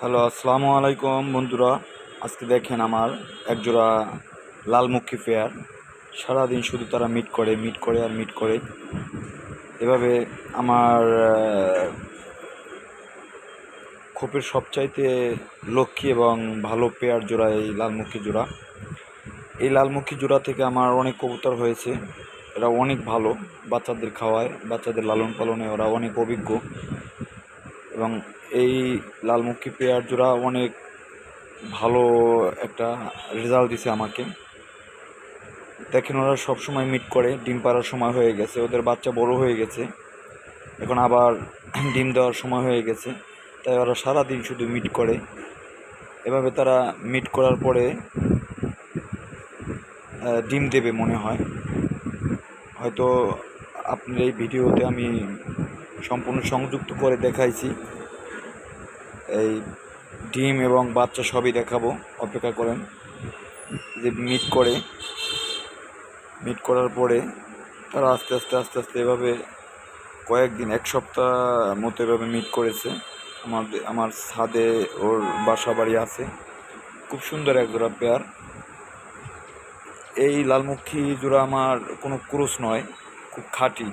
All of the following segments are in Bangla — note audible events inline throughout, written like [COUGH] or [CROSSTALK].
হ্যালো, আসসালামু আলাইকুম বন্ধুরা। আজকে দেখেন আমার একজোড়া লালমুখী পেয়ার। সারাদিন শুধু তারা মিট করে মিট করে আর মিট করে। এভাবে আমার খোপের সবচাইতে লক্ষ্মী এবং ভালো পেয়ার জোড়া এই লালমুখী জোড়া। এই লালমুখী জোড়া থেকে আমার অনেক কবুতর হয়েছে। এরা অনেক ভালো, বাচ্চাদের খাওয়ায়, বাচ্চাদের লালন পালনে ওরা অনেক অভিজ্ঞ। এবং এই লালমুখী পেয়ার জোড়া অনেক ভালো একটা রেজাল্ট দিছে আমাকে। দেখেন ওরা সবসময় মিট করে, ডিম পাড়ার সময় হয়ে গেছে, ওদের বাচ্চা বড় হয়ে গেছে। এখন আবার [CLEARS THROAT] ডিম দেওয়ার সময় হয়ে গেছে, তাই ওরা সারাদিন শুধু মিট করে। এভাবে তারা মিট করার পরে ডিম দেবে মনে হয়। হয়তো আপনার এই ভিডিওতে আমি সম্পূর্ণ সংযুক্ত করে দেখাইছি। এই ডিম এবং বাচ্চা সবই দেখাবো, অপেক্ষা করেন। যে মিট করে মিট করার পরে তারা আস্তে আস্তে আস্তে আস্তে এভাবে কয়েকদিন, এক সপ্তাহ মতো এভাবে মিট করেছে। আমাদের, আমার ছাদে ওর বাসা বাড়ি আছে। খুব সুন্দর এক জোড়া পেয়ার। এই লালমুখী জোড়া আমার কোনো ক্রুশ নয়, খুব খাঁটি।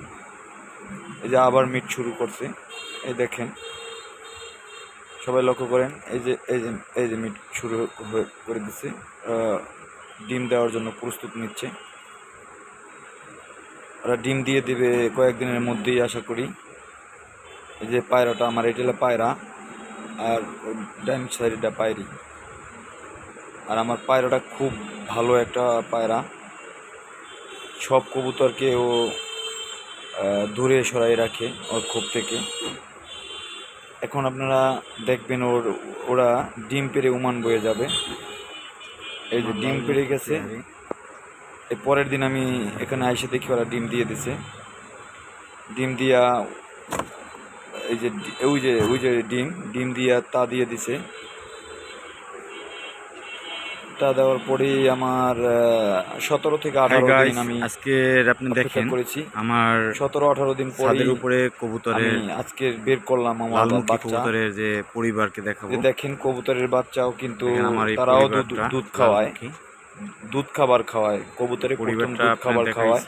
এই যে আবার মিট শুরু করছে, এই দেখেন। সবাই লক্ষ্য করেন, এই যে এই যে এই যে মিট শুরু করে দিচ্ছে ডিম দেওয়ার জন্য প্রস্তুত নিচ্ছে। ওরা ডিম দিয়ে দিবে কয়েকদিনের মধ্যেই, আশা করি। এই যে পায়রাটা, আমার এটা হলো পায়রা, আর ডাইন সাইডটা পায়রি। আর আমার পায়রাটা খুব ভালো একটা পায়রা। সব কবুতরকে ও দূরে সরাই রাখে ওর ক্ষোভ থেকে। এখন আপনারা দেখবেন ওর, ওরা ডিম পেরে উমান বয়ে যাবে। এই যে ডিম পেরে গেছে। এর পরের দিন আমি এখানে আইসে দেখি ওরা ডিম দিয়ে দিছে। ডিম দিয়া এই যে, ওই যে ওই যে ডিম ডিম দিয়া তা দিয়ে দিছে। তা দেওয়ার পরেই আমার সতেরো থেকে আঠারো দিন আমি আজকে আপনি দেখেন করেছি। আমার সতেরো আঠারো দিন পরে উপরে কবুতরের আজকে বের করলাম আমার কবুতরের যে পরিবারকে দেখাবো। দেখেন কবুতরের বাচ্চাও কিন্তু তারাও দুধ খাওয়ায়। দুধ খাবার খাওয়ায় প্রথম দুধ খাবার খাওয়ায়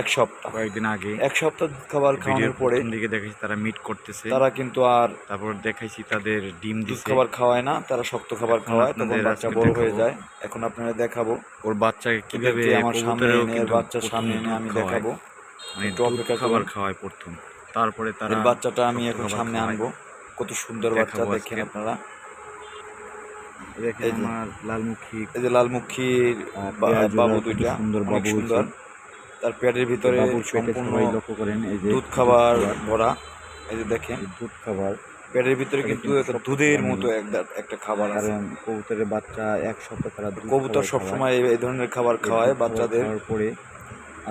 এক সপ্তাহ। কয়েকদিন আগে। এক সপ্তাহ দুধ খাবার খাওয়ানোর পরে দিকে দেখাইছি তারা মিট করতেছে। তারা কিন্তু আর তারপর দেখাইছি তাদের ডিম দুধ খাবার খাওয়ায় না তারা শক্ত খাবার খাওয়ায় তখন বাচ্চা বড় হয়ে যায়। এখন আপনারা দেখাবো। ওর বাচ্চাকে কীভাবে আমার সামনে এনে বাচ্চার সামনে এনে আমি দেখাবো। মানে অপেক্ষা খাবার। খাওয়ায় প্রথম। তারপরে তারা বাচ্চাটা আমি এখন সামনে আনব। কত সুন্দর বাচ্চা দেখেন আপনারা। এই যে। লালমুখী যে বাবু দুইটা সুন্দর বাবু সুন্দর। তার পেটের ভিতরে সম্পূর্ণ লক্ষ্য করেন এই যে দুধ খাবার ভরা। এই যে দেখেন দুধ খাবার পেটের ভিতরে কিন্তু দুধের মতো একটা একটা খাবার আছে। কবুতরের বাচ্চা এক সপ্তাহ তারা কবুতর সবসময় এই ধরনের খাবার খাওয়ায়। বাচ্চাদের। পরে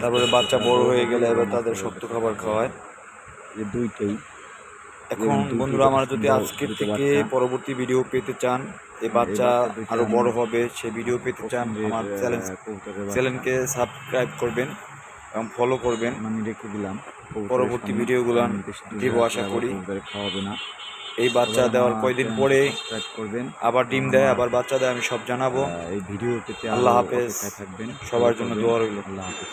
তারপরে বাচ্চা বড় হয়ে গেলে এবার তাদের শক্ত খাবার খাওয়ায়। এই দুইটাই এখন বন্ধুরা আমার যদি আজকের থেকে পরবর্তী ভিডিও পেতে চান এই বাচ্চা বাচ্চা দুইটা আরও বড় হবে সে ভিডিও পেতে চান আমার চ্যানেল চ্যানেলকে সাবস্ক্রাইব করবেন এবং ফলো করবেন। আমি রেখে দিলাম পরবর্তী। ভিডিওগুলো দিব আশা করি। খাওয়াবে না। এই বাচ্চা দেওয়ার কয়দিন পরে করবেন। আবার ডিম দেয় আবার বাচ্চা দেয় আমি সব জানাব। এই ভিডিও পেতে আল্লাহ হাফেজ। থাকবেন। সবার জন্য দোয়া রইল। আল্লাহ হাফেজ।